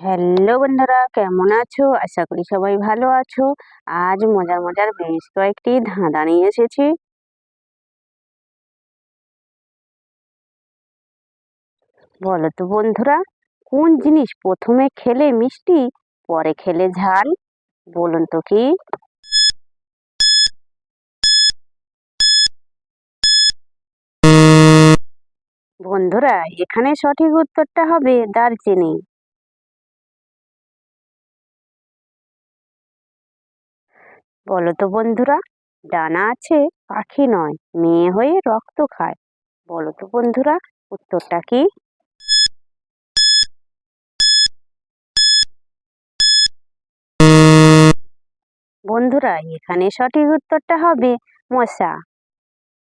Hello বন্ধুরা, কেমন আছো? আশা করি সবাই ভালো আছো। আজ মজার মজার বেশ কয়েকটি ধাঁধা নিয়ে এসেছি। বলো তো বন্ধুরা, কোন জিনিস প্রথমে খেলে মিষ্টি, পরে খেলে ঝাল? বলুন তো কি? বন্ধুরা, এখানে সঠিক উত্তরটা হবে দারচিনি। বলো তো বন্ধুরা, ডানা আছে, পাখি নয়, মেয়ে হয়ে রক্ত খায়। বলো তো বন্ধুরা, উত্তরটা কি? বন্ধুরা, এখানে সঠিক উত্তরটা হবে মশা।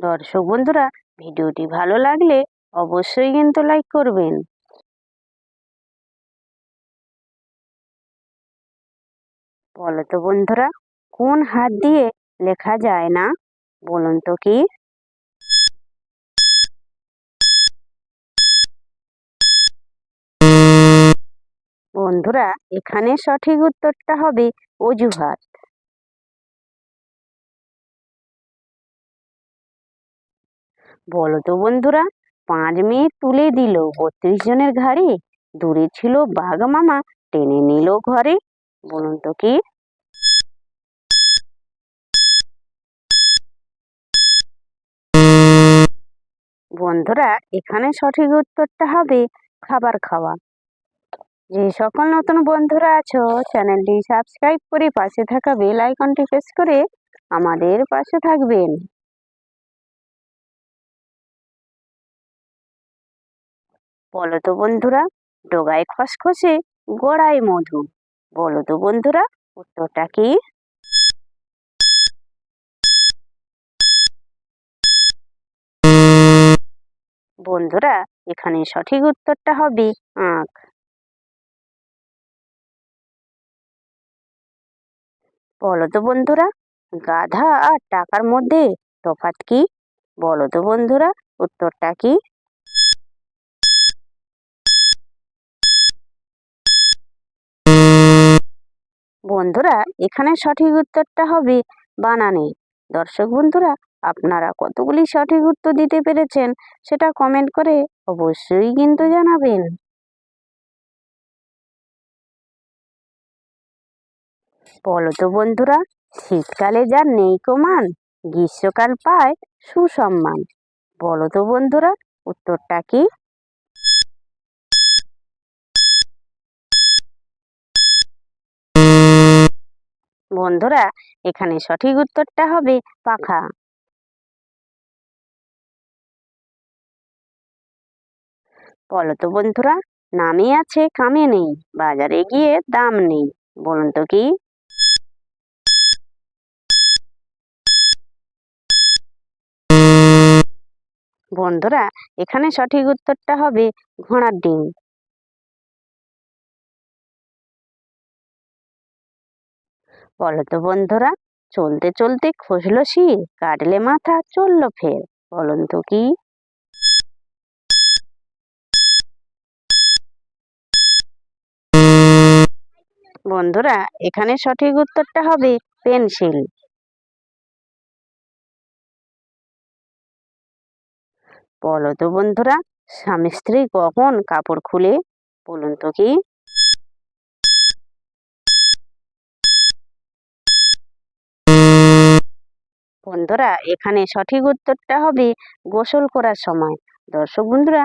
দর্শক বন্ধুরা, ভিডিওটি ভালো লাগলে অবশ্যই কিন্তু লাইক করবেন। বলো তো বন্ধুরা কোন হাত দিয়ে লেখা যায় না? বলুন তো কি? বন্ধুরা, এখানে সঠিক উত্তরটা হবে অজুহাত। বলো তো বন্ধুরা, পাঁচ মেয়ে তুলে দিল, বত্রিশ জনের ঘাড়ে। দূরে ছিল বাঘ মামা, টেনে নিল ঘরে। বলুন তো কি? বন্ধুরা, এখানে সঠিক উত্তরটা হবে খাবার খাওয়া। যে সকল নতুন বন্ধুরা আছো, চ্যানেলটি সাবস্ক্রাইব করে পাশে থাকা বেল আইকনটি প্রেস করে আমাদের পাশে থাকবেন। বলো তো বন্ধুরা, ডোগায় খসখসে গোড়ায় মধু। বলো তো বন্ধুরা, উত্তরটা কি? বন্ধুরা এখানে সঠিক উত্তরটা হবে আঁখ। বলো তো বন্ধুরা, গাধা আর টাকার মধ্যে তফাৎ কি? বলো তো বন্ধুরা, উত্তরটা কি? বন্ধুরা, এখানে সঠিক উত্তরটা হবে বানানে। দর্শক বন্ধুরা আপনারা কতগুলি সঠিক উত্তর দিতে পেরেছেন সেটা কমেন্ট করে অবশ্যই কিন্তু জানাবেন। বলো তো বন্ধুরা, শীতকালে যার নেই কমান গ্রীষ্মকাল পায় সুসম্মান। বলো তো বন্ধুরা, উত্তরটা কি? বন্ধুরা, এখানে সঠিক উত্তরটা হবে পাখা। বলো তো বন্ধুরা নামে আছে, কামে নেই, বাজারে গিয়ে দাম নেই, বলুন তো কি? বন্ধুরা, এখানে সঠিক উত্তরটা হবে ঘোড়ার ডিম। বলো তো বন্ধুরা, চলতে চলতে খসলো শির, কাটলে মাথা চলল ফের, বলুন তো কি? বন্ধুরা, এখানে সঠিক উত্তরটা হবে পেন্সিল। বলো তো বন্ধুরা, স্বামী স্ত্রী কখন কাপড় খুলে, বলুন তো কি? বন্ধুরা, এখানে সঠিক উত্তরটা হবে গোসল করার সময়। দর্শক বন্ধুরা